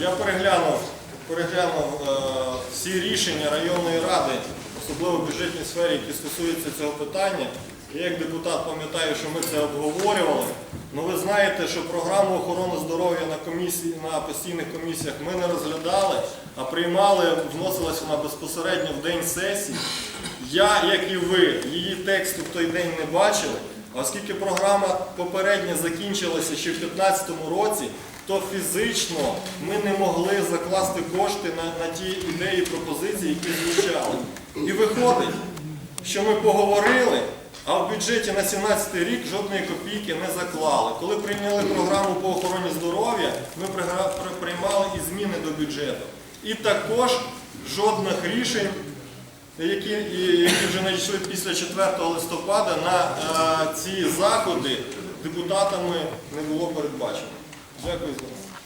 Я переглянув, переглянув е, всі рішення районної ради, особливо в бюджетній сфері, які стосуються цього питання. Я як депутат пам'ятаю, що ми це обговорювали. Ну ви знаєте, що програму охорони здоров'я на комісії, на постійних комісіях ми не розглядали, а приймали, вносилась вона безпосередньо в день сесії. Я, як і ви, її тексту в той день не бачили. Оскільки програма попередня закінчилася ще в 2015 році, то фізично ми не могли закласти кошти на, на ті ідеї, пропозиції, які звучали. І виходить, що ми поговорили, а в бюджеті на 17 рік жодної копійки не заклали. Коли прийняли програму по охороні здоров'я, ми приймали і зміни до бюджету. І також жодних рішень які, які вже надійшли після 4 листопада на е, ці заходи депутатами не було передбачено. Дякую за вас.